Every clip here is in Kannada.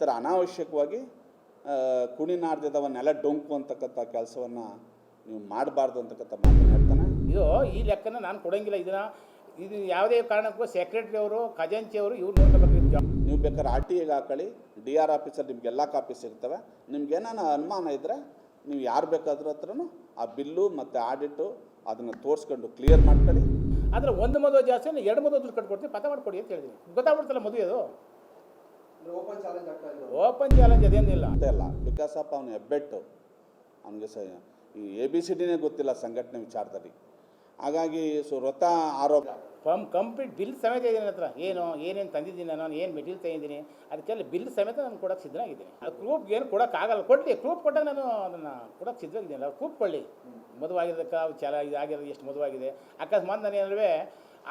ಥರ ಅನಾವಶ್ಯಕವಾಗಿ ಕುಣಿನಾಡ್ದಿದ್ದವನ್ನೆಲ್ಲ ಡೊಂಕು ಅಂತಕ್ಕಂಥ ಕೆಲಸವನ್ನು ನೀವು ಮಾಡಬಾರ್ದು ಅಂತಕ್ಕಂಥ ಮಾತನ್ನು ಹೇಳ್ತಾನೆ. ಇದು ಈ ಲೆಕ್ಕನ ನಾನು ಕೊಡೋಂಗಿಲ್ಲ. ಇದನ್ನು ಇದು ಯಾವುದೇ ಕಾರಣಕ್ಕೂ ಸೆಕ್ರೆಟರಿ ಅವರು ಖಜಾಂಚಿ ಅವರು ಇವ್ರು ನೋಡ್ಕೋಬೇಕು ನೀವು ಬೇಕಾದ್ರೆ ಆರ್ ಟಿ ಐಗೆ ಹಾಕೊಳ್ಳಿ ಡಿ ಆರ್ ಆಫೀಸಲ್ಲಿ ನಿಮ್ಗೆ ಎಲ್ಲ ಕಾಪಿ ಸಿಗ್ತವೆ. ನಿಮ್ಗೇನಾನ ಅನುಮಾನ ಇದ್ದರೆ ನೀವು ಯಾರು ಬೇಕಾದ್ರೂ ಹತ್ರನೂ ಆ ಬಿಲ್ಲು ಮತ್ತು ಆಡಿಟು ಅದನ್ನು ತೋರಿಸ್ಕೊಂಡು ಕ್ಲಿಯರ್ ಮಾಡ್ಕೊಳ್ಳಿ. ಆದರೆ ಒಂದು ಮದುವೆ ಜಾಸ್ತಿ ಎರಡು ಮದುವೆ ದುಡ್ಡು ಕಟ್ಕೊಡ್ತೀನಿ ಪತ ಮಾಡ್ಕೊಡಿ ಅಂತ ಹೇಳಿದ್ದೀನಿ ಗೊತ್ತಾಗ್ಬಿಡ್ತಲ್ಲ ಮದುವೆ ಅದು? ಓಪನ್ ಚಾಲೆಂಜ್ ಅದೇನಿಲ್ಲ. ಅಂತ ಅಲ್ಲ ಬಿಕಾಸ್ ಆಫ್ ಅವನು ಹೆಬ್ಬೆಟ್ಟು. ಅವನಿಗೆ ಸ ಈ ಎ ಬಿ ಸಿ ಡಿನೇ ಗೊತ್ತಿಲ್ಲ ಸಂಘಟನೆ ವಿಚಾರದಲ್ಲಿ. ಹಾಗಾಗಿ ಸೊ ವ್ರತ ಆರೋಪ. ಫಮ್ ಕಂಪ್ಲೀಟ್ ಬಿಲ್ ಸಮೇತ ಇದ್ದೀನಿ ನನ್ನ ಹತ್ರ. ಏನು ಏನೇನು ತಂದಿದ್ದೀನಿ ನಾನು ಏನು ಮೆಟೀರಿಯಲ್ ತಂದಿದ್ದೀನಿ ಅದಕ್ಕೆಲ್ಲ ಬಿಲ್ ಸಮೇತ ನಾನು ಕೊಡೋಕೆ ಸಿದ್ಧನಾಗಿದ್ದೀನಿ ಅದು ಪ್ರೂಫ್ ಏನು ಕೊಡೋಕ್ಕಾಗಲ್ಲ ಕೊಡಲಿ ಪ್ರೂಫ್ ಕೊಟ್ಟಾಗ ನಾನು ಅದನ್ನು ಕೊಡೋಕೆ ಸಿದ್ಧವಾಗಿದ್ದೀನಿ ಅವ್ರು ಪ್ರೂಫ್ ಕೊಡಲಿ. ಮದುವಾಗಿದ್ದಕ್ಕೆ ಚಾಲ ಇದಾಗಿರೋದು ಎಷ್ಟು ಮದುವಾಗಿದೆ. ಅಕಸ್ಮಾತ್ ನಾನು ಏನಾದ್ರೆ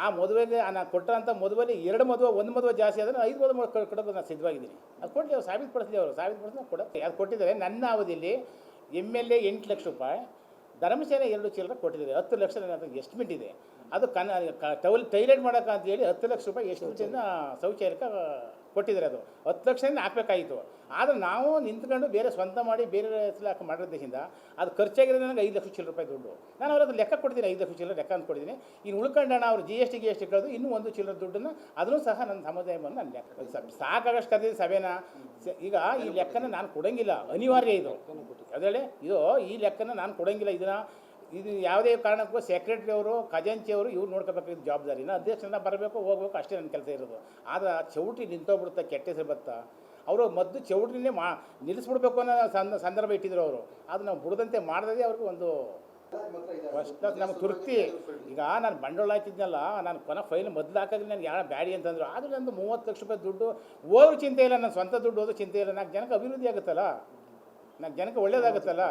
ಆ ಮದುವೆಗೆ ನಾನು ಕೊಟ್ಟಂಥ ಮದುವೆಲಿ ಎರಡು ಮದುವೆ, ಒಂದು ಮದುವೆ ಜಾಸ್ತಿ ಆದರೆ ಐದು ಮದುವೆ ಕೊಡೋದು ನಾನು ಸಿದ್ಧವಾಗಿದ್ದೀನಿ. ಅದು ಕೊಟ್ಟು ಅವ್ರು ಸಾಬೀತುಪಡಿಸ್ಲಿ ಅವರು ಸಾಬೀತುಪಡಿಸಿ ನಾನು ಕೊಡೋಕ್ಕೆ ಅದು ಕೊಟ್ಟಿದ್ದಾರೆ. ನನ್ನ ಅವಧಿಯಲ್ಲಿ ಎಂ ಎಲ್ ಎ ಎಂಟು ಲಕ್ಷ ರೂಪಾಯಿ ಧರ್ಮಶಾಲೆ ಎರಡು ಚೀಲ ಕೊಟ್ಟಿದ್ದಾರೆ. ಹತ್ತು ಲಕ್ಷ ನನ್ನ ಎಸ್ಟಿಮೇಟ್ ಇದೆ. ಅದು ಕನ್ ಟೌಲ್ ಟೈಲೆಟ್ ಮಾಡೋಕೆ ಅಂತ ಹೇಳಿ ಹತ್ತು ಲಕ್ಷ ರೂಪಾಯಿ ಎಸ್ಟಿಮೇಟನ್ನು ಶೌಚಾಲಯಕ್ಕೆ ಕೊಟ್ಟಿದ್ದಾರೆ ಅದು. ಹತ್ತು ಲಕ್ಷದಿಂದ ಹಾಕಬೇಕಾಯಿತು ಆದರೆ ನಾವು ನಿಂತ್ಕೊಂಡು ಬೇರೆ ಸ್ವಂತ ಮಾಡಿ ಬೇರೆ ಹೆಸರು ಹಾಕಿ ಮಾಡಿರೋದ್ರಿಂದ ಅದು ಖರ್ಚಾಗಿರೋದು ನನಗೆ ಐದು ಲಕ್ಷ ಚಿಲ್ಲರೆ ರೂಪಾಯಿ ದುಡ್ಡು. ನಾನು ಅವ್ರ ಹತ್ರ ಲೆಕ್ಕ ಕೊಡ್ತೀನಿ ಐದು ಲಕ್ಷ ಚಿಲ್ಲರೆ ಲೆಕ್ಕ ಅಂತ ಕೊಡ್ತೀನಿ. ಇನ್ನು ಉಳ್ಕೊಂಡ ಹಣ ಅವ್ರು G S T G S T ಕಳೆದು ಇನ್ನೂ ಒಂದು ಚಿಲ್ಲರೆ ದುಡ್ಡನ್ನು ಅದನ್ನು ಸಹ ನನ್ನ ಸಮುದಾಯವನ್ನು ನಾನು ಲೆಕ್ಕ ಸಾಕಾಗಷ್ಟು ಕರೆದಿದ್ದು ಸಭೆನ. ಈಗ ಈ ಲೆಕ್ಕನ ನಾನು ಕೊಡೋಂಗಿಲ್ಲ. ಅನಿವಾರ್ಯ ಇದು. ಅದರಲ್ಲಿ ಇದು ಈ ಲೆಕ್ಕನ ನಾನು ಕೊಡೋಂಗಿಲ್ಲ. ಇದನ್ನು ಇದು ಯಾವುದೇ ಕಾರಣಕ್ಕೂ ಸೆಕ್ರೆಟರಿ ಅವರು, ಖಜಾಂಚಿ ಅವರು ಇವ್ರು ನೋಡ್ಕೋಬೇಕು ಜವಾಬ್ದಾರಿನ. ಅಧ್ಯಕ್ಷರಿಂದ ಬರಬೇಕು, ಹೋಗ್ಬೇಕು, ಅಷ್ಟೇ ನನ್ನ ಕೆಲಸ ಇರೋದು. ಆದ್ರೆ ಆ ಚೌಟ್ರಿ ನಿಂತೋಗ್ಬಿಡುತ್ತೆ, ಕೆಟ್ಟ ಹೆಸರು ಬತ್ತಾ ಅವರು ಮದ್ದು ಚೌಟ್ರಿನೇ ಮಾ, ನಿಲ್ಲಿಸ್ಬಿಡ್ಬೇಕು ಅನ್ನೋ ಸಂದ ಸಂದರ್ಭ ಇಟ್ಟಿದ್ರು ಅವರು. ಅದು ನಾವು ಬಿಡದಂತೆ ಮಾಡಿದ್ರೆ ಅವ್ರಿಗೆ ಒಂದು ಫಸ್ಟ್ ಕ್ಲಾಸ್ ನಮ್ಗೆ ತುರ್ತಿ ಈಗ ನಾನು ಬಂಡವಾಳ ಹಾಕಿದ್ನಲ್ಲ, ನಾನು ಕೊನೆ ಫೈಲ್ ಮೊದಲು ಹಾಕಿದ್ರೆ ನನಗೆ ಯಾರು ಬ್ಯಾಡಿ ಅಂತಂದ್ರು. ಆದರೆ ನಂದು ಮೂವತ್ತು ಲಕ್ಷ ರೂಪಾಯಿ ದುಡ್ಡು, ಹೋದ್ರೂ ಚಿಂತೆ ಇಲ್ಲ ನನ್ನ ಸ್ವಂತ ದುಡ್ಡು ಹೋದ್ರೂ ಚಿಂತೆ ಇಲ್ಲ. ನಾಲ್ಕು ಜನಕ್ಕೆ ಅಭಿವೃದ್ಧಿ ಆಗುತ್ತಲ್ಲ? ನಾಲ್ಕು ಜನಕ್ಕೆ ಒಳ್ಳೇದಾಗುತ್ತಲ್ಲ?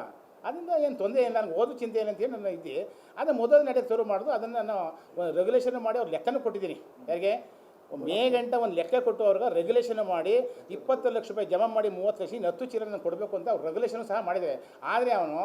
ಅದರಿಂದ ಏನು ತೊಂದರೆ ಇಲ್ಲ ನನಗೆ ಓದು ಚಿಂತೆ ಇಲ್ಲ ಅಂತೇಳಿ ನನ್ನ ಇದ್ದೆ. ಅದು ಮೊದಲು ನಡೆಯೋದು ಶುರು ಮಾಡೋದು ಅದನ್ನು ನಾನು ರೆಗ್ಯುಲೇಷನ್ ಮಾಡಿ ಅವ್ರು ಲೆಕ್ಕನೂ ಕೊಟ್ಟಿದ್ದೀನಿ. ಯಾರಿಗೆ? ಮೇ ಗಂಟೆ ಒಂದು ಲೆಕ್ಕ ಕೊಟ್ಟು ಅವ್ರಿಗೆ ರೆಗ್ಯುಲೇಷನ್ ಮಾಡಿ ಇಪ್ಪತ್ತು ಲಕ್ಷ ರೂಪಾಯಿ ಜಮಾ ಮಾಡಿ ಮೂವತ್ತು ಲಕ್ಷ ಇನ್ನು ಹತ್ತು ಚೀಲ ಕೊಡಬೇಕು ಅಂತ ಅವ್ರು ರೆಗ್ಯುಲೇಷನ್ ಸಹ ಮಾಡಿದ್ದಾರೆ. ಆದರೆ ಅವನು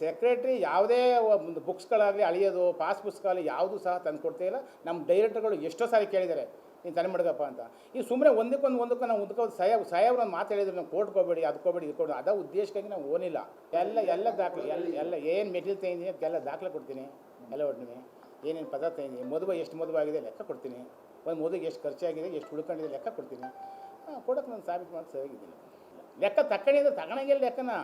ಸೆಕ್ರೆಟ್ರಿ ಯಾವುದೇ ಒಂದು ಬುಕ್ಸ್ಗಳಾಗಲಿ ಅಳಿಯೋದು ಪಾಸ್ ಯಾವುದು ಯಾವುದೂ ಸಹ ತಂದು ಕೊಡ್ತಾ ಇಲ್ಲ. ನಮ್ಮ ಡೈರೆಕ್ಟರ್ಗಳು ಎಷ್ಟೋ ಸಾರಿ ಕೇಳಿದ್ದಾರೆ. ನೀನು ತಲೆ ಮಡ್ಗಪ್ಪ ಅಂತ. ಈ ಸುಮ್ಮನೆ ಒಂದಕ್ಕೊಂದು ಒಂದಕ್ಕೆ ನಾವು ಉದ್ಕೋ ಸಾಹೇಬ್ ಸಾಹೇಬ್ರು ಒಂದು ಮಾತು ಹೇಳಿದ್ರು, ನಾವು ಕೋರ್ಟ್ಗೆ ಹೋಗ್ಬೇಡಿ ಇದಕ್ಕೋಬೇಡಿ ಅದ ಉದ್ದೇಶಕ್ಕಾಗಿ ನಾವು ಓನಿಲ್ಲ. ಎಲ್ಲ ಎಲ್ಲ ದಾಖಲೆ, ಎಲ್ಲ ಎಲ್ಲ ಏನು ಮೆಟೀರಿಯಲ್ ತಂದಿದ್ದೀನಿ ಅದಕ್ಕೆಲ್ಲ ದಾಖಲೆ ಕೊಡ್ತೀನಿ. ಎಲ್ಲ ಹೊಡ್ತೀನಿ ಏನೇನು ಪದಾರ್ಥ ತಂದಿದ್ದೀನಿ ಮದುವೆ ಎಷ್ಟು ಮದುವೆ ಆಗಿದೆ ಲೆಕ್ಕ ಕೊಡ್ತೀನಿ. ಒಂದು ಮದುವೆಗೆ ಎಷ್ಟು ಖರ್ಚಾಗಿದೆ, ಎಷ್ಟು ಉಳ್ಕೊಂಡಿದೆ ಲೆಕ್ಕ ಕೊಡ್ತೀನಿ. ಕೊಡೋಕೆ ನಾನು ಸಾಬೀತು ಮಾಡಿ ಸರಿಯಾಗಿದ್ದಿಲ್ಲ. ಲೆಕ್ಕ ತಕ್ಕಣಿದ್ರೆ ತಗೊಳಂಗಿಲ್ಲ ಲೆಕ್ಕನ.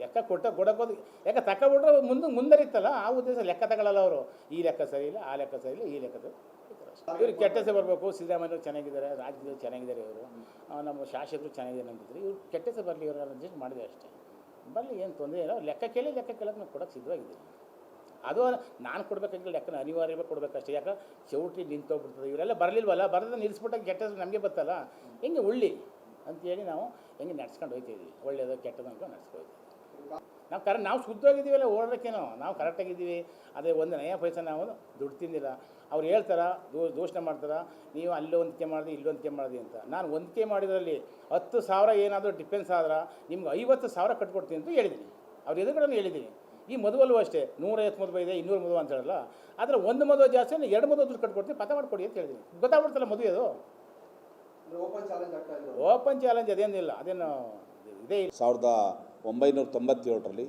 ಲೆಕ್ಕ ಕೊಟ್ಟ ಕೊಡೋಕೋದು ಲೆಕ್ಕ ತಗೊಬಿಟ್ರೆ ಮುಂದೆ, ಮುಂದರಿತ್ತಲ್ಲ, ಆ ಉದ್ದೇಶ ಲೆಕ್ಕ ತಗೊಳ್ಳಲ್ಲ ಅವರು. ಈ ಲೆಕ್ಕ ಸರಿ ಇಲ್ಲ, ಆ ಲೆಕ್ಕ ಸರಿ ಇಲ್ಲ, ಈ ಲೆಕ್ಕದ ಇವ್ರಿಗೆ ಕೆಟ್ಟ ಬರಬೇಕು ಸಿದ್ದರಾಮಯ್ಯ ಚೆನ್ನಾಗಿದ್ದಾರೆ ರಾಜ್ಯದವ್ರು ಚೆನ್ನಾಗಿದ್ದಾರೆ ಇವರು. ನಮ್ಮ ಶಾಸಕರು ಚೆನ್ನಾಗಿದ್ದಾರೆ ಅಂತಿದ್ರು ಇವ್ರು ಕೆಟ್ಟ ಬರಲಿ, ಇವರು ಅಡ್ಜಸ್ಟ್ ಮಾಡಿದೆ ಅಷ್ಟೇ. ಬರಲಿ, ಏನು ತೊಂದರೆ ಇಲ್ಲ. ಲೆಕ್ಕ ಕೇಳಿ, ಲೆಕ್ಕ ಕೇಳೋಕೆ ನಾವು ಕೊಡೋಕೆ ಸಿದ್ಧವಾಗಿದ್ದೀನಿ ಅದು ನಾನು ಕೊಡಬೇಕಾಗಿಲ್ಲ, ಲೆಕ್ಕನ ಅನಿವಾರ್ಯವಾಗಿ ಕೊಡಬೇಕಷ್ಟೇ ಯಾಕೆ ಚೌಟ್ರಿ ನಿಂತೋಗ್ಬಿಡ್ತದೆ, ಇವರೆಲ್ಲ ಬರಲಿಲ್ವಲ್ಲ? ಬರೋದು ನಿಲ್ಲಿಸ್ಬಿಟ್ಟಾಗ ಕೆಟ್ಟ ಹೆಸರು ನಮಗೆ ಬರ್ತಲ್ಲ ಹೆಂಗೆ ಉಳ್ಳಿ? ಅಂತೇಳಿ ನಾವು ಹೆಂಗೆ ನಡ್ಸ್ಕೊಂಡು ಹೋಗ್ತಿದ್ವಿ ಒಳ್ಳೆಯದು ಕೆಟ್ಟದ್ದು ಅನ್ಕೊಂಡು ನಡ್ಸ್ಕೊಳ್ತೀವಿ ನಾವು ಕರೆ, ನಾವು ಶುದ್ಧವಾಗಿದ್ದೀವಲ್ಲ ಓಡೋಕ್ಕೇನೋ ನಾವು ಕರೆಕ್ಟಾಗಿದ್ದೀವಿ ಅದೇ ಒಂದು ನಯ ಪೈಸೆ ನಾವು ದುಡ್ಡು ತಿಂದಿಲ್ಲ. ಅವ್ರು ಹೇಳ್ತಾರ ದೋ ದೋಷಣೆ ಮಾಡ್ತಾರ ನೀವು ಅಲ್ಲಿ ಹೊಂದಿಕೆ ಮಾಡಿದೆ ಇಲ್ಲಿ ಹೊಂದಿಕೆ ಮಾಡಿದೆ ಅಂತ. ನಾನು ಹೊಂದಿಕೆ ಮಾಡಿದ್ರಲ್ಲಿ ಹತ್ತು ಸಾವಿರ ಏನಾದರೂ ಡಿಫೆನ್ಸ್ ಆದ್ರೆ ನಿಮ್ಗೆ ಐವತ್ತು ಸಾವಿರ ಕಟ್ಕೊಡ್ತೀನಿ ಅಂತ ಹೇಳಿದ್ದೀನಿ ಅವ್ರ ಎದುರುಗಡೆ ಹೇಳಿದ್ದೀನಿ ಈ ಮದುವಲ್ಲೂ ಅಷ್ಟೇ ನೂರೈವತ್ತು ಮದುವೆ ಇದೆ ಇನ್ನೂರು ಮದುವೆ ಅಂತ ಹೇಳಲ್ಲ. ಆದರೆ ಒಂದು ಮದುವೆ ಜಾಸ್ತಿ ಅಂದರೆ ಎರಡು ಮದುವೆ ದುಡ್ಡು ಕಟ್ಕೊಡ್ತೀನಿ ಪತ ಮಾಡಿಕೊಡಿ ಅಂತ ಹೇಳಿದ್ದೀನಿ ಗೊತ್ತಾಗ್ಬಿಡ್ತಲ್ಲ ಮದುವೆ ಅದು? ಓಪನ್ ಚಾಲೆಂಜ್ ಆಗ್ತಾ ಓಪನ್ ಚಾಲೆಂಜ್ ಅದೇನಿಲ್ಲ ಅದೇನು ಇದೇ ಇಲ್ಲ. ಸಾವಿರದ ಒಂಬೈನೂರ ತೊಂಬತ್ತೇಳರಲ್ಲಿ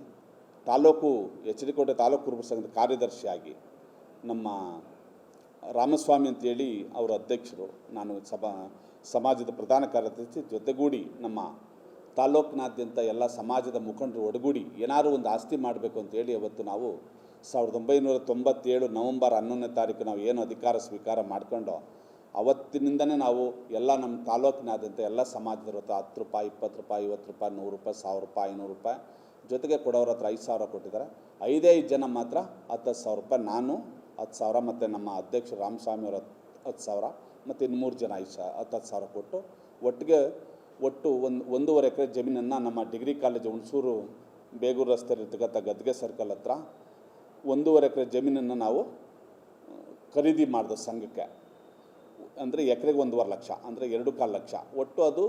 ತಾಲೂಕು ಎಚ್ ಡಿ ಕೋಟೆ ತಾಲೂಕು ಕುರುಬ ಸಂಘದ ಕಾರ್ಯದರ್ಶಿಯಾಗಿ ನಮ್ಮ ರಾಮಸ್ವಾಮಿ ಅಂತೇಳಿ ಅವರ ಅಧ್ಯಕ್ಷರು. ನಾನು ಸಭಾ, ಸಮಾಜದ ಪ್ರಧಾನ ಕಾರ್ಯದರ್ಶಿ ಜೊತೆಗೂಡಿ ನಮ್ಮ ತಾಲೂಕಿನಾದ್ಯಂತ ಎಲ್ಲ ಸಮಾಜದ ಮುಖಂಡರು ಒಡಗೂಡಿ ಏನಾದರೂ ಒಂದು ಆಸ್ತಿ ಮಾಡಬೇಕು ಅಂತೇಳಿ ಅವತ್ತು ನಾವು ಸಾವಿರದ ಒಂಬೈನೂರ ತೊಂಬತ್ತೇಳು ನವಂಬರ್ ಹನ್ನೊಂದನೇ ತಾರೀಕು ನಾವು ಏನು ಅಧಿಕಾರ ಸ್ವೀಕಾರ ಮಾಡ್ಕೊಂಡು, ಅವತ್ತಿನಿಂದನೇ ನಾವು ಎಲ್ಲ ನಮ್ಮ ತಾಲೂಕಿನಾದ್ಯಂತ ಎಲ್ಲ ಸಮಾಜದವ್ರ ಹತ್ರ ಹತ್ತು ರೂಪಾಯಿ, ಇಪ್ಪತ್ತು ರೂಪಾಯಿ, ಐವತ್ತು ರೂಪಾಯಿ, ನೂರು ರೂಪಾಯಿ, ಸಾವಿರ ರೂಪಾಯಿ, ಐನೂರು ರೂಪಾಯಿ ಜೊತೆಗೆ ಕೊಡೋರ ಹತ್ರ ಐದು ಸಾವಿರ ಕೊಟ್ಟಿದ್ದಾರೆ. ಐದೇ ಐದು ಜನ ಮಾತ್ರ ಹತ್ತು ಸಾವಿರ ರೂಪಾಯಿ ನಾನು ಹತ್ತು ಸಾವಿರ ಮತ್ತು ನಮ್ಮ ಅಧ್ಯಕ್ಷ ರಾಮಸ್ವಾಮಿ ಅವರು ಹತ್ತು ಸಾವಿರ ಮತ್ತು ಇನ್ನು ಮೂರು ಜನ ಐದು ಸಾವಿರ, ಹತ್ತು ಹತ್ತು ಸಾವಿರ ಕೊಟ್ಟು ಒಟ್ಟಿಗೆ ಒಟ್ಟು ಒಂದು ಒಂದೂವರೆ ಎಕರೆ ಜಮೀನನ್ನು ನಮ್ಮ ಡಿಗ್ರಿ ಕಾಲೇಜ್ ಹುಣಸೂರು ಬೇಗೂರು ರಸ್ತೆಯಲ್ಲಿ ಇರ್ತಕ್ಕಂಥ ಗದ್ಗೆ ಸರ್ಕಲ್ ಹತ್ರ ಒಂದೂವರೆ ಎಕರೆ ಜಮೀನನ್ನು ನಾವು ಖರೀದಿ ಮಾಡಿದ ಸಂಘಕ್ಕೆ. ಅಂದರೆ ಎಕರೆಗೆ ಒಂದೂವರೆ ಲಕ್ಷ, ಅಂದರೆ ಎರಡು ಕಾಲು ಲಕ್ಷ. ಒಟ್ಟು ಅದು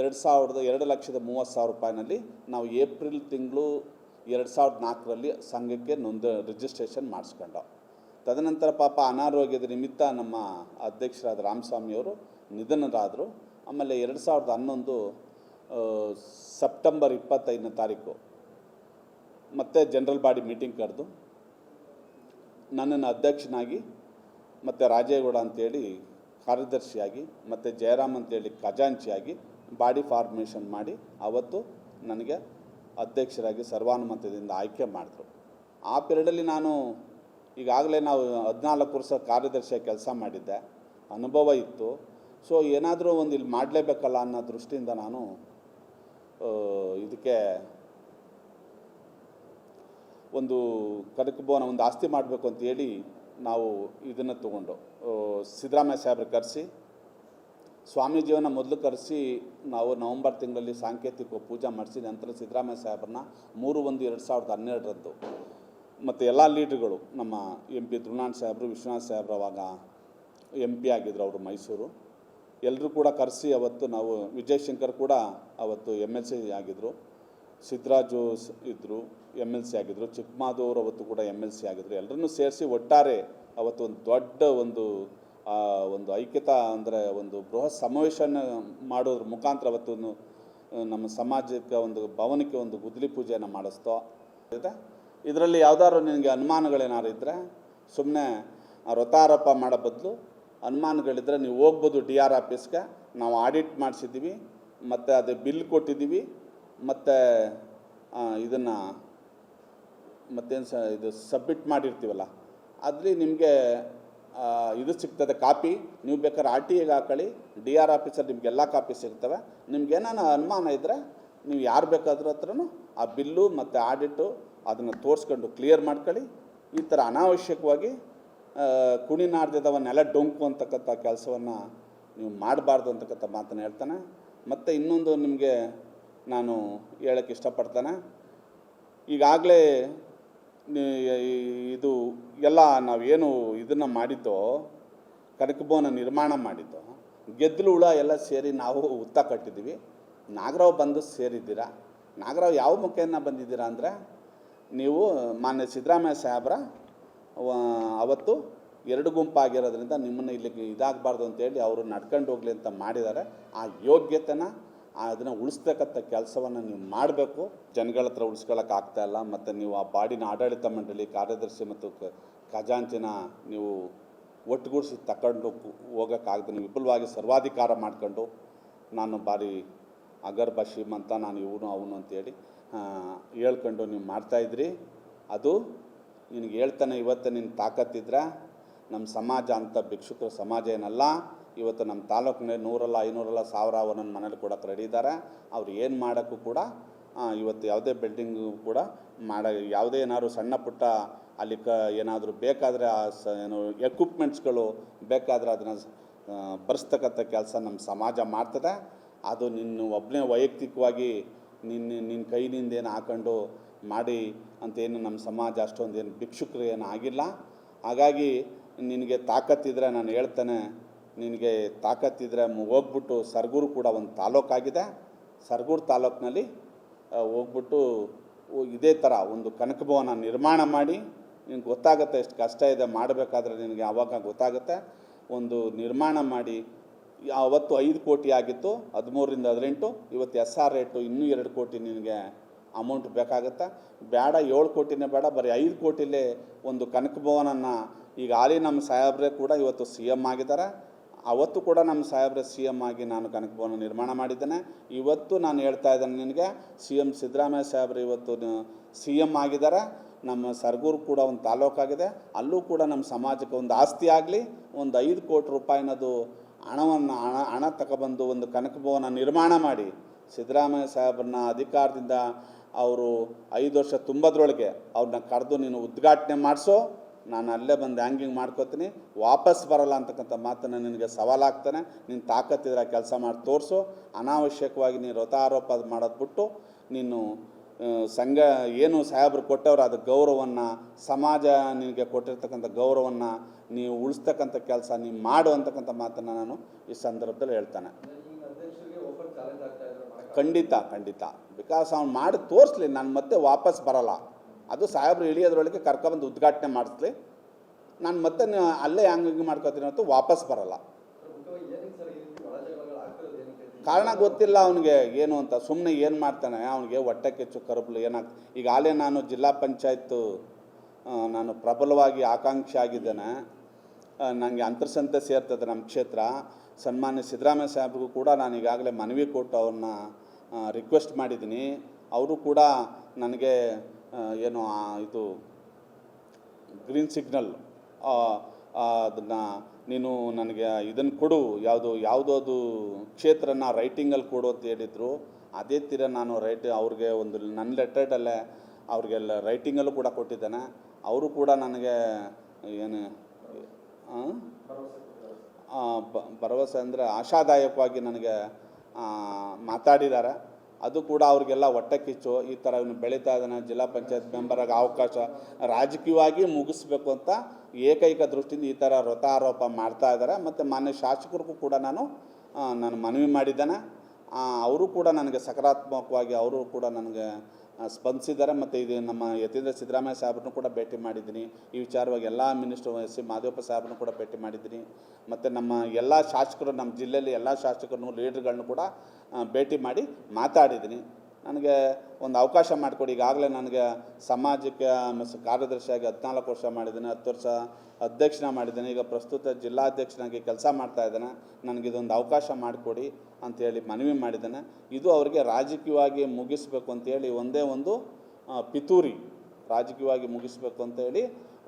ಎರಡು ಸಾವಿರದ ಎರಡು ಲಕ್ಷದ ಮೂವತ್ತು ಸಾವಿರ ರೂಪಾಯಿನಲ್ಲಿ ನಾವು ಏಪ್ರಿಲ್ ತಿಂಗಳು ಎರಡು ಸಾವಿರದ ನಾಲ್ಕರಲ್ಲಿ ಸಂಘಕ್ಕೆ ನೊಂದ ರಿಜಿಸ್ಟ್ರೇಷನ್ ಮಾಡಿಸ್ಕೊಂಡು. ತದನಂತರ ಪಾಪ ಅನಾರೋಗ್ಯದ ನಿಮಿತ್ತ ನಮ್ಮ ಅಧ್ಯಕ್ಷರಾದ ರಾಮಸ್ವಾಮಿಯವರು ನಿಧನರಾದರು. ಆಮೇಲೆ ಎರಡು ಸಾವಿರದ ಹನ್ನೊಂದು ಸೆಪ್ಟೆಂಬರ್ ಇಪ್ಪತ್ತೈದನೇ ತಾರೀಕು ಮತ್ತೆ ಜನರಲ್ ಬಾಡಿ ಮೀಟಿಂಗ್ ಕರೆದು ನನ್ನನ್ನು ಅಧ್ಯಕ್ಷನಾಗಿ ಮತ್ತು ರಾಜೇಗೌಡ ಅಂತೇಳಿ ಕಾರ್ಯದರ್ಶಿಯಾಗಿ ಮತ್ತು ಜಯರಾಮ್ ಅಂತೇಳಿ ಖಜಾಂಚಿಯಾಗಿ ಬಾಡಿ ಫಾರ್ಮೇಷನ್ ಮಾಡಿ ಅವತ್ತು ನನಗೆ ಅಧ್ಯಕ್ಷರಾಗಿ ಸರ್ವಾನುಮತದಿಂದ ಆಯ್ಕೆ ಮಾಡಿದ್ರು. ಆ ಪೀರಿಯಡಲ್ಲಿ ನಾನು ಈಗಾಗಲೇ ನಾವು ಹದಿನಾಲ್ಕು ವರ್ಷ ಕಾರ್ಯದರ್ಶಿಯ ಕೆಲಸ ಮಾಡಿದ್ದೆ. ಅನುಭವ ಇತ್ತು. ಸೊ ಏನಾದರೂ ಒಂದು ಇಲ್ಲಿ ಮಾಡಲೇಬೇಕಲ್ಲ ಅನ್ನೋ ದೃಷ್ಟಿಯಿಂದ ನಾನು ಇದಕ್ಕೆ ಒಂದು ಕನಕಭವನ ಒಂದು ಆಸ್ತಿ ಮಾಡಬೇಕು ಅಂತ ಹೇಳಿ ನಾವು ಇದನ್ನು ತಗೊಂಡು ಸಿದ್ದರಾಮಯ್ಯ ಸಾಹೇಬ್ರ ಕರೆಸಿ ಸ್ವಾಮೀಜಿಯವನ್ನ ಮೊದಲು ಕರೆಸಿ ನಾವು ನವಂಬರ್ ತಿಂಗಳಲ್ಲಿ ಸಾಂಕೇತಿಕ ಪೂಜೆ ಮಾಡಿಸಿ ನಂತರ ಸಿದ್ದರಾಮಯ್ಯ ಸಾಹೇಬ್ರನ್ನ ಮೂರು ಒಂದು ಎರಡು ಸಾವಿರದ ಹನ್ನೆರಡರದ್ದು ಮತ್ತು ಎಲ್ಲ ಲೀಡ್ರ್ಗಳು ನಮ್ಮ ಎಂ ಪಿ ಧ್ರುವನಾಥ್ ಸಾಹೇಬರು, ವಿಶ್ವನಾಥ್ ಸಾಹೇಬ್ರು ಅವಾಗ ಎಂ ಪಿ ಆಗಿದ್ರು ಅವರು ಮೈಸೂರು. ಎಲ್ಲರೂ ಕೂಡ ಕರೆಸಿ ಅವತ್ತು ನಾವು ವಿಜಯಶಂಕರ್ ಕೂಡ ಅವತ್ತು ಎಂ ಎಲ್ ಸಿ ಆಗಿದ್ದರು ಸಿದ್ದರಾಜು ಇದ್ದರು ಎಂ ಎಲ್ ಸಿ ಆಗಿದ್ದರು ಚಿಕ್ಕಮಾದು ಅವರು ಅವತ್ತು ಕೂಡ ಎಂ ಎಲ್ ಸಿ ಆಗಿದ್ದರು ಎಲ್ಲರನ್ನೂ ಸೇರಿಸಿ ಒಟ್ಟಾರೆ ಅವತ್ತು ಒಂದು ದೊಡ್ಡ ಒಂದು ಒಂದು ಐಕ್ಯತಾ ಅಂದರೆ ಒಂದು ಬೃಹತ್ ಸಮಾವೇಶನ ಮಾಡೋದ್ರ ಮುಖಾಂತರ ಅವತ್ತು ನಮ್ಮ ಸಮಾಜಕ್ಕೆ ಒಂದು ಭವನಕ್ಕೆ ಒಂದು ಗುದ್ದಲಿ ಪೂಜೆಯನ್ನು ಮಾಡಿಸ್ತೋ ಇದೆ ಇದರಲ್ಲಿ ಯಾವ್ದಾದ್ರು ನಿನಗೆ ಅನುಮಾನಗಳೇನಾದ್ರು ಇದ್ದರೆ ಸುಮ್ಮನೆ ವ್ರತಾರೋಪ ಮಾಡೋ ಬದಲು ಅನುಮಾನಗಳಿದ್ದರೆ ನೀವು ಹೋಗ್ಬೋದು ಡಿ ಆರ್ ಆಫೀಸ್ಗೆ. ನಾವು ಆಡಿಟ್ ಮಾಡಿಸಿದ್ದೀವಿ, ಮತ್ತು ಅದು ಬಿಲ್ ಕೊಟ್ಟಿದ್ದೀವಿ, ಮತ್ತು ಇದನ್ನು ಮತ್ತೇನು ಸ, ಇದು ಸಬ್ಮಿಟ್ ಮಾಡಿರ್ತೀವಲ್ಲ, ಅದರಲ್ಲಿ ನಿಮಗೆ ಇದು ಸಿಗ್ತದೆ ಕಾಪಿ. ನೀವು ಬೇಕಾದ್ರೆ ಆರ್ ಟಿ ಐಗೆ ಹಾಕೊಳ್ಳಿ, ಡಿ ಆರ್ ಆಫೀಸಲ್ಲಿ ನಿಮಗೆಲ್ಲ ಕಾಪಿ ಸಿಗ್ತವೆ ನಿಮ್ಗೆ ಏನಾನ ಅನುಮಾನ ಇದ್ದರೆ ನೀವು ಯಾರು ಬೇಕಾದ್ರೂ ಹತ್ರನೂ ಆ ಬಿಲ್ಲು ಮತ್ತು ಆಡಿಟು ಅದನ್ನು ತೋರಿಸ್ಕೊಂಡು ಕ್ಲಿಯರ್ ಮಾಡ್ಕೊಳ್ಳಿ. ಈ ಥರ ಅನಾವಶ್ಯಕವಾಗಿ ಕುಣಿನಾಡ್ದಿದ್ದವನ್ನೆಲ್ಲ ಡೊಂಕು ಅಂತಕ್ಕಂಥ ಕೆಲಸವನ್ನು ನೀವು ಮಾಡಬಾರ್ದು ಅಂತಕ್ಕಂಥ ಮಾತನ್ನು ಹೇಳ್ತಾನೆ. ಮತ್ತು ಇನ್ನೊಂದು ನಿಮಗೆ ನಾನು ಹೇಳೋಕ್ಕೆ ಇಷ್ಟಪಡ್ತಾನೆ. ಈಗಾಗಲೇ ಇದು ಎಲ್ಲ ನಾವೇನು ಇದನ್ನು ಮಾಡಿದ್ದೋ, ಕನಕಭವನ ನಿರ್ಮಾಣ ಮಾಡಿದ್ದೋ ಗೆದ್ದಲು ಹುಳ ಎಲ್ಲ ಸೇರಿ ನಾವು ಉತ್ತ ಕಟ್ಟಿದ್ದೀವಿ. ನಾಗರಾವ್ ಬಂದು ಸೇರಿದ್ದೀರಾ? ನಾಗರಾವ್ ಯಾವ ಮುಖೇನ ಬಂದಿದ್ದೀರಾ ಅಂದರೆ ನೀವು ಮಾನ್ಯ ಸಿದ್ದರಾಮಯ್ಯ ಸಾಹೇಬ್ರ ಅವತ್ತು ಎರಡು ಗುಂಪಾಗಿರೋದ್ರಿಂದ ನಿಮ್ಮನ್ನು ಇಲ್ಲಿಗೆ ಇದಾಗಬಾರ್ದು ಅಂತೇಳಿ ಅವರು ನಡ್ಕೊಂಡು ಹೋಗಲಿ ಅಂತ ಮಾಡಿದ್ದಾರೆ. ಆ ಯೋಗ್ಯತೆನ ಅದನ್ನು ಉಳಿಸ್ತಕ್ಕಂಥ ಕೆಲಸವನ್ನು ನೀವು ಮಾಡಬೇಕು. ಜನಗಳ ಹತ್ರ ಆಗ್ತಾ ಇಲ್ಲ. ಮತ್ತು ನೀವು ಆ ಬಾಡಿನ ಆಡಳಿತ ಮಂಡಳಿ ಕಾರ್ಯದರ್ಶಿ ಮತ್ತು ಖಜಾಂಚಿನ ನೀವು ಒಟ್ಟುಗೂಡಿಸಿ ತಗೊಂಡು ಹೋಗೋಕ್ಕಾಗದೆ ನೀವು ವಿಪುಲವಾಗಿ ಸರ್ವಾಧಿಕಾರ ಮಾಡ್ಕೊಂಡು ನಾನು ಭಾರಿ ಅಗರ್ಭ ಶ್ರೀಮಂತ ನಾನು ಇವನು, ಅವನು ಅಂತೇಳಿ ಹೇಳ್ಕೊಂಡು ನೀವು ಮಾಡ್ತಾಯಿದ್ರಿ. ಅದು ನಿನಗೆ ಹೇಳ್ತಾನೆ, ಇವತ್ತು ನಿನ್ನ ತಾಕತ್ತಿದ್ರೆ ನಮ್ಮ ಸಮಾಜ ಅಂತ ಭಿಕ್ಷುಕರ ಸಮಾಜ ಏನಲ್ಲ, ಇವತ್ತು ನಮ್ಮ ತಾಲೂಕಿನಲ್ಲಿ ನೂರಲ್ಲ, ಐನೂರಲ್ಲ ಸಾವಿರ ಒಂದೊಂದು ಮನೇಲಿ ಕೊಡೋಕೆ ರೆಡಿ ಇದ್ದಾರೆ. ಅವ್ರು ಏನು ಮಾಡೋಕ್ಕೂ ಕೂಡ ಇವತ್ತು ಯಾವುದೇ ಬಿಲ್ಡಿಂಗು ಕೂಡ ಮಾಡ, ಯಾವುದೇ ಏನಾದ್ರು ಸಣ್ಣ ಪುಟ್ಟ ಅಲ್ಲಿ ಕ, ಏನಾದರೂ ಬೇಕಾದರೆ ಆ ಸ, ಏನು ಎಕ್ವಿಪ್ಮೆಂಟ್ಸ್ಗಳು ಬೇಕಾದರೆ ಅದನ್ನು ಬರೆಸ್ತಕ್ಕಂಥ ಕೆಲಸ ನಮ್ಮ ಸಮಾಜ ಮಾಡ್ತದೆ. ಅದು ನಿನ್ನ ಒಬ್ಬನೇ ವೈಯಕ್ತಿಕವಾಗಿ ನಿನ್ನ ನಿನ್ನ ಕೈನಿಂದ ಏನು ಹಾಕೊಂಡು ಮಾಡಿ ಅಂತೇನು ನಮ್ಮ ಸಮಾಜ ಅಷ್ಟೊಂದು ಏನು ಭಿಕ್ಷುಕರು ಏನು ಆಗಿಲ್ಲ. ಹಾಗಾಗಿ ನಿನಗೆ ತಾಕತ್ತಿದ್ರೆ ನಾನು ಹೇಳ್ತೇನೆ, ನಿನಗೆ ತಾಕತ್ತಿದ್ರೆ ಹೋಗ್ಬಿಟ್ಟು ಸರ್ಗೂರು ಕೂಡ ಒಂದು ತಾಲೂಕಾಗಿದೆ ಸರ್ಗೂರು ತಾಲೂಕಿನಲ್ಲಿ ಹೋಗ್ಬಿಟ್ಟು ಇದೇ ಥರ ಒಂದು ಕನಕ ಭವನ ನಿರ್ಮಾಣ ಮಾಡಿ, ನಿನಗೆ ಗೊತ್ತಾಗುತ್ತೆ ಎಷ್ಟು ಕಷ್ಟ ಇದೆ, ಮಾಡಬೇಕಾದ್ರೆ ನಿನಗೆ ಆವಾಗ ಗೊತ್ತಾಗುತ್ತೆ. ಒಂದು ನಿರ್ಮಾಣ ಮಾಡಿ ಅವತ್ತು ಐದು ಕೋಟಿ ಆಗಿತ್ತು, ಹದಿಮೂರರಿಂದ ಹದಿನೆಂಟು, ಇವತ್ತು ಎಸ್ ಆರ್ ರೇಟು ಇನ್ನೂ ಎರಡು ಕೋಟಿ ನಿನಗೆ ಅಮೌಂಟ್ ಬೇಕಾಗುತ್ತೆ? ಬೇಡ ಏಳು ಕೋಟಿನೇ ಬೇಡ ಬರೀ ಐದು ಕೋಟಿಲೇ ಒಂದು ಕನಕಭವನನ್ನು ಈಗ ಹಾಲಿ ನಮ್ಮ ಸಾಹೇಬ್ರೆ ಕೂಡ ಇವತ್ತು ಸಿ ಎಂ ಆಗಿದ್ದಾರೆ. ಅವತ್ತು ಕೂಡ ನಮ್ಮ ಸಾಹೇಬ್ರೆ ಸಿ ಎಂ ಆಗಿ ನಾನು ಕನಕ ಭವನ ನಿರ್ಮಾಣ ಮಾಡಿದ್ದೇನೆ. ಇವತ್ತು ನಾನು ಹೇಳ್ತಾ ಇದ್ದೇನೆ ನಿನಗೆ ಸಿ ಎಂ ಸಿದ್ದರಾಮಯ್ಯ ಸಾಹೇಬ್ರು ಇವತ್ತು ಸಿ ಎಂ ಆಗಿದ್ದಾರೆ. ನಮ್ಮ ಸರ್ಗೂರು ಕೂಡ ಒಂದು ತಾಲೂಕಾಗಿದೆ. ಅಲ್ಲೂ ಕೂಡ ನಮ್ಮ ಸಮಾಜಕ್ಕೆ ಒಂದು ಆಸ್ತಿ ಆಗಲಿ, ಒಂದು ಐದು ಕೋಟಿ ರೂಪಾಯಿನದು ಹಣವನ್ನು ಹಣ ಹಣ ತಗೊಬಂದು ಒಂದು ಕನಕಭವನ ನಿರ್ಮಾಣ ಮಾಡಿ ಸಿದ್ದರಾಮಯ್ಯ ಸಾಹೇಬ್ರನ್ನ ಅಧಿಕಾರದಿಂದ ಅವರು ಐದು ವರ್ಷ ತುಂಬದ್ರೊಳಗೆ ಅವ್ರನ್ನ ಕರೆದು ನೀನು ಉದ್ಘಾಟನೆ ಮಾಡಿಸೋ, ನಾನು ಅಲ್ಲೇ ಬಂದು ಹ್ಯಾಂಗಿಂಗ್ ಮಾಡ್ಕೋತೀನಿ, ವಾಪಸ್ ಬರಲ್ಲ ಅಂತಕ್ಕಂಥ ಮಾತನ್ನು ನಿನಗೆ ಸವಾಲಾಗ್ತಾನೆ, ನೀನು ತಾಕತ್ತಿದ್ರೆ ಕೆಲಸ ಮಾಡಿ ತೋರಿಸು, ಅನಾವಶ್ಯಕವಾಗಿ ನೀನು ವ್ರತಾರೋಪ ಮಾಡೋದು ಬಿಟ್ಟು ನೀನು ಸಂಘ ಏನು ಸಾಹೇಬರು ಕೊಟ್ಟವ್ರು, ಅದು ಗೌರವವನ್ನು, ಸಮಾಜ ನಿನಗೆ ಕೊಟ್ಟಿರ್ತಕ್ಕಂಥ ಗೌರವವನ್ನು ನೀವು ಉಳಿಸ್ತಕ್ಕಂಥ ಕೆಲಸ ನೀವು ಮಾಡು ಅಂತಕ್ಕಂಥ ಮಾತನ್ನು ನಾನು ಈ ಸಂದರ್ಭದಲ್ಲಿ ಹೇಳ್ತಾನೆ. ಖಂಡಿತ ಖಂಡಿತ. ಬಿಕಾಸ್ ಅವ್ನು ಮಾಡಿ ತೋರಿಸ್ಲಿ, ನಾನು ಮತ್ತೆ ವಾಪಸ್ ಬರಲ್ಲ. ಅದು ಸಾಹೇಬ್ರು ಇಳಿಯೋದ್ರೊಳಗೆ ಕರ್ಕೊಬಂದು ಉದ್ಘಾಟನೆ ಮಾಡಿಸ್ಲಿ. ನಾನು ಮತ್ತೆ ಅಲ್ಲೇ ಹಿಂಗೆ ಮಾಡ್ಕೋತೀನಿ ಅಂತ ವಾಪಸ್ ಬರಲ್ಲ. ಕಾರಣ ಗೊತ್ತಿಲ್ಲ ಅವನಿಗೆ. ಏನು ಅಂತ ಸುಮ್ಮನೆ ಏನು ಮಾಡ್ತಾನೆ? ಅವನಿಗೆ ಹೊಟ್ಟೆ ಕೆಚ್ಚು, ಕರಬಲು ಈಗ ಈಗಾಗಲೇ ನಾನು ಜಿಲ್ಲಾ ಪಂಚಾಯತ್ ನಾನು ಪ್ರಬಲವಾಗಿ ಆಕಾಂಕ್ಷಿ ಆಗಿದ್ದೇನೆ. ನನಗೆ ಅಂತರ್ಸಂತೆ ಸೇರ್ತದೆ ನಮ್ಮ ಕ್ಷೇತ್ರ. ಸನ್ಮಾನ್ಯ ಸಿದ್ದರಾಮಯ್ಯ ಸಾಹೇಬ್ರಿಗೂ ಕೂಡ ನಾನು ಈಗಾಗಲೇ ಮನವಿ ಕೊಟ್ಟು ಅವ್ರನ್ನ ರಿಕ್ವೆಸ್ಟ್ ಮಾಡಿದ್ದೀನಿ. ಅವರು ಕೂಡ ನನಗೆ ಏನು ಇದು ಗ್ರೀನ್ ಸಿಗ್ನಲ್ ಅದನ್ನು ನೀನು ನನಗೆ ಇದನ್ನು ಕೊಡು, ಯಾವುದು, ಯಾವುದೋ ಅದು ಕ್ಷೇತ್ರನ ರೈಟಿಂಗಲ್ಲಿ ಕೊಡು ಅಂತ ಹೇಳಿದರು. ಅದೇ ತೀರ ನಾನು ರೈಟ್ ಅವ್ರಿಗೆ ಒಂದು ನನ್ನ ಲೆಟರ್ಡಲ್ಲೇ ಅವ್ರಿಗೆಲ್ಲ ರೈಟಿಂಗಲ್ಲೂ ಕೂಡ ಕೊಟ್ಟಿದ್ದೇನೆ. ಅವರು ಕೂಡ ನನಗೆ ಏನು ಭರವಸೆ ಅಂದರೆ ಆಶಾದಾಯಕವಾಗಿ ನನಗೆ ಮಾತಾಡಿದ್ದಾರೆ. ಅದು ಕೂಡ ಅವ್ರಿಗೆಲ್ಲ ಹೊಟ್ಟೆ ಕಿಚ್ಚು. ಈ ಥರ ಇವನು ಬೆಳೀತಾ ಇದ್ದಾನೆ, ಜಿಲ್ಲಾ ಪಂಚಾಯತ್ ಮೆಂಬರಾಗಿ ಅವಕಾಶ ರಾಜಕೀಯವಾಗಿ ಮುಗಿಸ್ಬೇಕು ಅಂತ ಏಕೈಕ ದೃಷ್ಟಿಯಿಂದ ಈ ಥರ ವ್ರತಾರೋಪ ಮಾಡ್ತಾ ಇದ್ದಾರೆ. ಮತ್ತು ಮಾನ್ಯ ಶಾಸಕರಿಗೂ ಕೂಡ ನಾನು ನಾನು ಮನವಿ ಮಾಡಿದ್ದೇನೆ. ಅವರು ಕೂಡ ನನಗೆ ಸಕಾರಾತ್ಮಕವಾಗಿ, ಅವರು ಕೂಡ ನನಗೆ ಸ್ಪಂದಿಸಿದ್ದಾರೆ ಮತ್ತು ಇದು ನಮ್ಮ ಯತೀಂದ್ರ ಸಿದ್ದರಾಮಯ್ಯ ಸಾಹೇಬ್ರನ್ನು ಕೂಡ ಭೇಟಿ ಮಾಡಿದ್ದೀನಿ. ಈ ವಿಚಾರವಾಗಿ ಎಲ್ಲ ಮಿನಿಸ್ಟರ್ ಎಸ್ ಸಿ ಮಾದೇವಪ್ಪ ಸಾಹೇಬ್ರನ್ನು ಕೂಡ ಭೇಟಿ ಮಾಡಿದ್ದೀನಿ. ಮತ್ತು ನಮ್ಮ ಎಲ್ಲ ಶಾಸಕರು, ನಮ್ಮ ಜಿಲ್ಲೆಯಲ್ಲಿ ಎಲ್ಲ ಶಾಸಕರನ್ನು, ಲೀಡರ್ಗಳನ್ನು ಕೂಡ ಭೇಟಿ ಮಾಡಿ ಮಾತಾಡಿದ್ದೀನಿ. ನನಗೆ ಒಂದು ಅವಕಾಶ ಮಾಡಿಕೊಡಿ. ಈಗಾಗಲೇ ನನಗೆ ಸಮಾಜಕ್ಕೆ ಕಾರ್ಯದರ್ಶಿಯಾಗಿ ಹದಿನಾಲ್ಕು ವರ್ಷ ಮಾಡಿದ್ದೀನಿ, ಹತ್ತು ವರ್ಷ ಅಧ್ಯಕ್ಷನ ಮಾಡಿದ್ದೇನೆ. ಈಗ ಪ್ರಸ್ತುತ ಜಿಲ್ಲಾಧ್ಯಕ್ಷನಾಗಿ ಕೆಲಸ ಮಾಡ್ತಾ ಇದ್ದೇನೆ. ನನಗಿದೊಂದು ಅವಕಾಶ ಮಾಡಿಕೊಡಿ ಅಂಥೇಳಿ ಮನವಿ ಮಾಡಿದ್ದೇನೆ. ಇದು ಅವರಿಗೆ ರಾಜಕೀಯವಾಗಿ ಮುಗಿಸ್ಬೇಕು ಅಂತೇಳಿ ಒಂದೇ ಒಂದು ಪಿತೂರಿ. ರಾಜಕೀಯವಾಗಿ ಮುಗಿಸ್ಬೇಕು ಅಂತೇಳಿ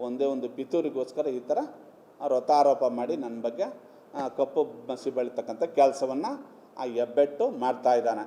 ಒಂದೇ ಒಂದು ಪಿತೂರಿಗೋಸ್ಕರ ಈ ಥರ ವ್ರತಾರೋಪ ಮಾಡಿ ನನ್ನ ಬಗ್ಗೆ ಕಪ್ಪು ಮಸಿ ಬೆಳೀತಕ್ಕಂಥ ಕೆಲಸವನ್ನು ಆ ಹೆಬ್ಬೆಟ್ಟು ಮಾಡ್ತಾ ಇದ್ದಾನೆ.